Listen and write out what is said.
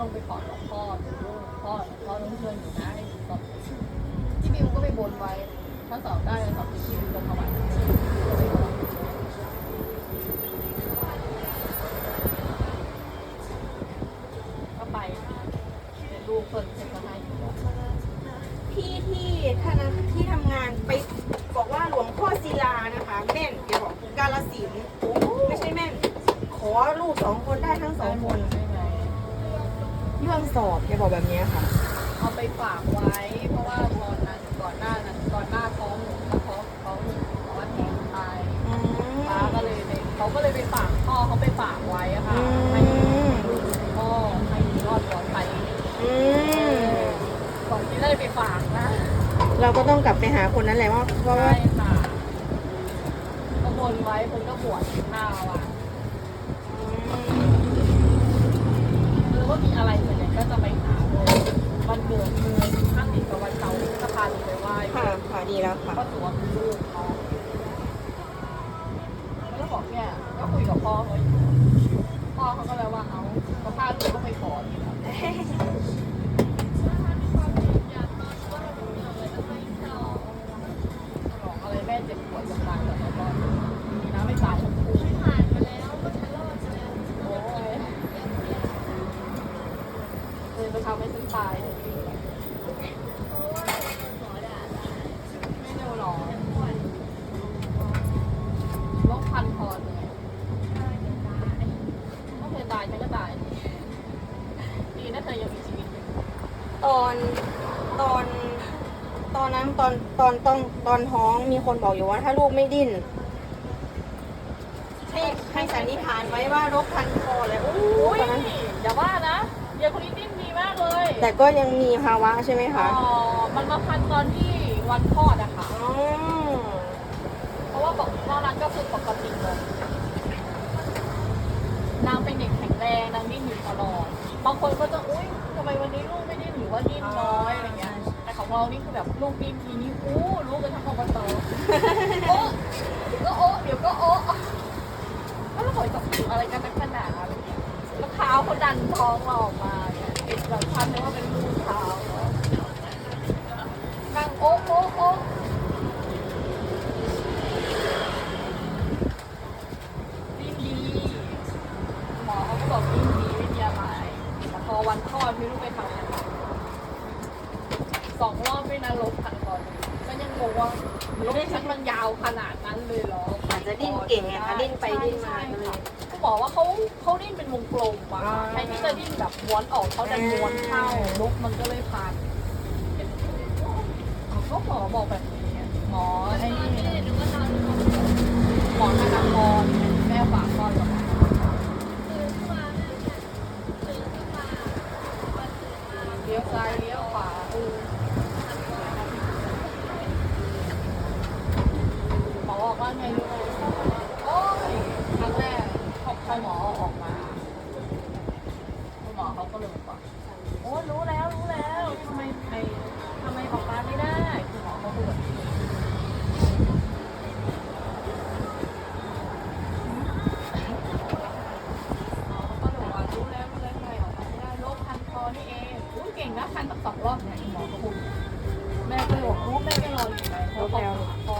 ลงไปกอดหลวงพ่อดูลูกพ่อหลวงพ่อต้องช่วยหนูนะให้หนูแบบที่บิวก็ไปบนไว้ถ้าสอบได้สอบติดที่บิวจะถวายก็ไปเดี๋ยวลูกเพิ่นเสร็จก็ให้อยู่แล้วพี่ที่ธนที่ทำงานไปบอกว่าหลวงพ่อศิลานะคะแม่นแกบอกกาลสินไม่ใช่แม่นขอลูกสองคนได้ทั้งสองคน เรื่องสอบแกบอกแบบนี้ค่ะ เอาไปฝากไว้ เพราะว่าตอนนั้นก่อนหน้านั้นก่อนหน้าท้องหนูก็ท้องท้องหนูเพราะว่าแท้งตายอืมป้าก็เลยไปเขาก็เลยไปฝากพ่อเขาไปฝากไว้อะค่ะอืมให้ลูกพ่อให้รอดปลอดภัยอืมก่อนที่ได้ไปฝากนะเราก็ต้องกลับไปหาคนนั้นแหละว่าเพราะว่าใช่ค่ะก็บนไว้คนก็บวชข้าวอะ ก็จะไปหาเลยวันเกิดมือถ้าติดกับวันเสาร์ก็พาลูกไปไหว้ค่ะ ค่ะ ดีแล้วค่ะ ก็ถือว่าเป็นลูกเขาแล้วบอกเนี่ยก็คุยกับพ่อเขาอยู่พ่อเขาก็เลยว่าเอาก็พาลูกก็ไปขออยู่แล้วบอกอะไรแม่เจ็บปวดจะตายแต่ก็ดีนะไม่ตายทั้งคู่ผ่านมาแล้วก็ฉันรอดแล้วโอ้ยเลยไปทำให้ฉันตายเลยไม่เร็วหรอกโรคพันคอเลยก็เคย ตายฉันก็ตาย ดีนะเธอยังมีชีวิตอยู่ตอนตอนตอนนั้นตอนตอนตอนตอนท้องมีคนบอกอยู่ว่าถ้าลูกไม่ดิ้นให้ให้สันนิษฐานไว้ว่ารกพันคอเลยโอ้อุ้ยตอนนั้นอย่าว่านะเยายคนนี้ดิ้นดีมากเลยแต่ก็ยังมีภาวะใช่ไหมอ๋คะอมันมาพันตอนที่วันคลอดอะค่ะ อ๋อเพราะว่าบอกนอกนั้นก็คือปกติเลยนางเป็นเด็กแข็งแรงนางดิ้นอยู่ตลอดบางคนก็จะอุ้ยทำไมวันนี้ลูกไม่ดิ้นหรือว่าดิ้นน้อยอะไรเงี้ยแต่ของเรานี่คือแบบลูกดิ้นทีนี้อู้ลูกกันทั้งอบตโอ้เดี๋ยวก็โอ้เดี๋ยวก็โอ้แล้วเราปล่อยกับผิวอะไรกันนักขนาดอะไรเงี้ยแล้วเท้าเขาดันท้องเราออกมาเนี่ยเห็นแบบชันเลยว่าเป็นลูกเท้าเนอะนั่งโอ้โอ้โอ้ พอวันคลอดไม่รู้ไปทำอะไรสองรอบไม่นานลบพันก่อนก็ยังงงว่าลบฉันมันยาวขนาดนั้นเลยเหรออาจจะดิ้นเก่งไงคะดิ้นไปดิ้นมาเลยเขาบอกว่าเขาเขาดิ้นเป็นวงกลมอะอ่าแทนที่จะดิ้นแบบม้วนออกเขาดันม้วนเข้าลกมันก็เลยพันเขาหมอบอกแบบนี้หมอไอ้นี่ โอ้รู้แล้วรู้แล้วทำไมไปทำไมออกมาไม่ได้คุณหมอเขาพูดนะพันตั้งสองรอบเนี่ยคุณหมอเขาพูดแม่ก็เลยบอกโอ้แม่ไม่รออยู่ไหนเขาบอกคอ